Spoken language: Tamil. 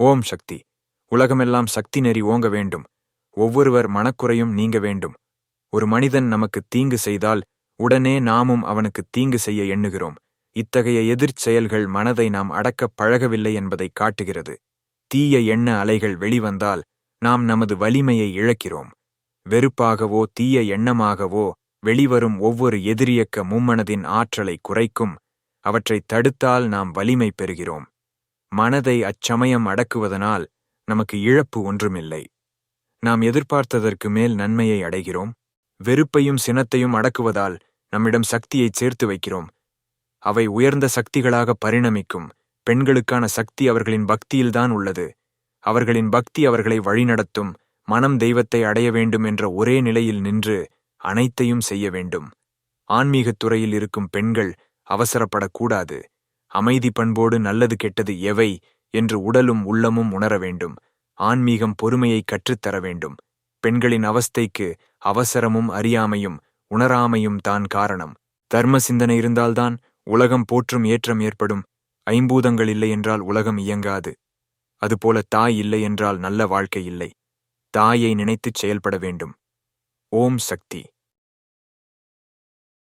ஓம் சக்தி. உலகமெல்லாம் சக்தி நெறி ஓங்க வேண்டும். ஒவ்வொருவர் மனக்குறையும் நீங்க வேண்டும். ஒரு மனிதன் நமக்கு தீங்கு செய்தால் உடனே நாமும் அவனுக்கு தீங்கு செய்ய எண்ணுகிறோம். இத்தகைய எதிர்ச் செயல்கள் மனதை நாம் அடக்கப் பழகவில்லை என்பதை காட்டுகிறது. தீய எண்ண அலைகள் வெளிவந்தால் நாம் நமது வலிமையை இழக்கிறோம். வெறுப்பாகவோ தீய எண்ணமாகவோ வெளிவரும் ஒவ்வொரு எதிரியக்க மும்மனதின் ஆற்றலை குறைக்கும். அவற்றை தடுத்தால் நாம் வலிமை பெறுகிறோம். மனதை அச்சமயம் அடக்குவதனால் நமக்கு இழப்பு ஒன்றுமில்லை. நாம் எதிர்பார்த்ததற்கு மேல் நன்மையை அடைகிறோம். வெறுப்பையும் சினத்தையும் அடக்குவதால் நம்மிடம் சக்தியைச் சேர்த்து வைக்கிறோம். அவை உயர்ந்த சக்திகளாக பரிணமிக்கும். பெண்களுக்கான சக்தி அவர்களின் பக்தியில்தான் உள்ளது. அவர்களின் பக்தி அவர்களை வழிநடத்தும். மனம் தெய்வத்தை அடைய வேண்டும் என்ற ஒரே நிலையில் நின்று அனைத்தையும் செய்ய வேண்டும். ஆன்மீகத் துறையில் இருக்கும் பெண்கள் அவசரப்படக்கூடாது. அமைதி பண்போடு நல்லது கெட்டது எவை என்று உடலும் உள்ளமும் உணர வேண்டும். ஆன்மீகம் பொறுமையை கற்றுத்தர வேண்டும். பெண்களின் அவஸ்தைக்கு அவசரமும் அறியாமையும் உணராமையும் தான் காரணம். தர்ம சிந்தனை இருந்தால்தான் உலகம் போற்றும் ஏற்றம் ஏற்படும். ஐம்பூதங்கள் இல்லை என்றால் உலகம் இயங்காது. அதுபோல தாய் இல்லை என்றால் நல்ல வாழ்க்கை இல்லை. தாயை நினைத்துச் செயல்பட வேண்டும். ஓம் சக்தி.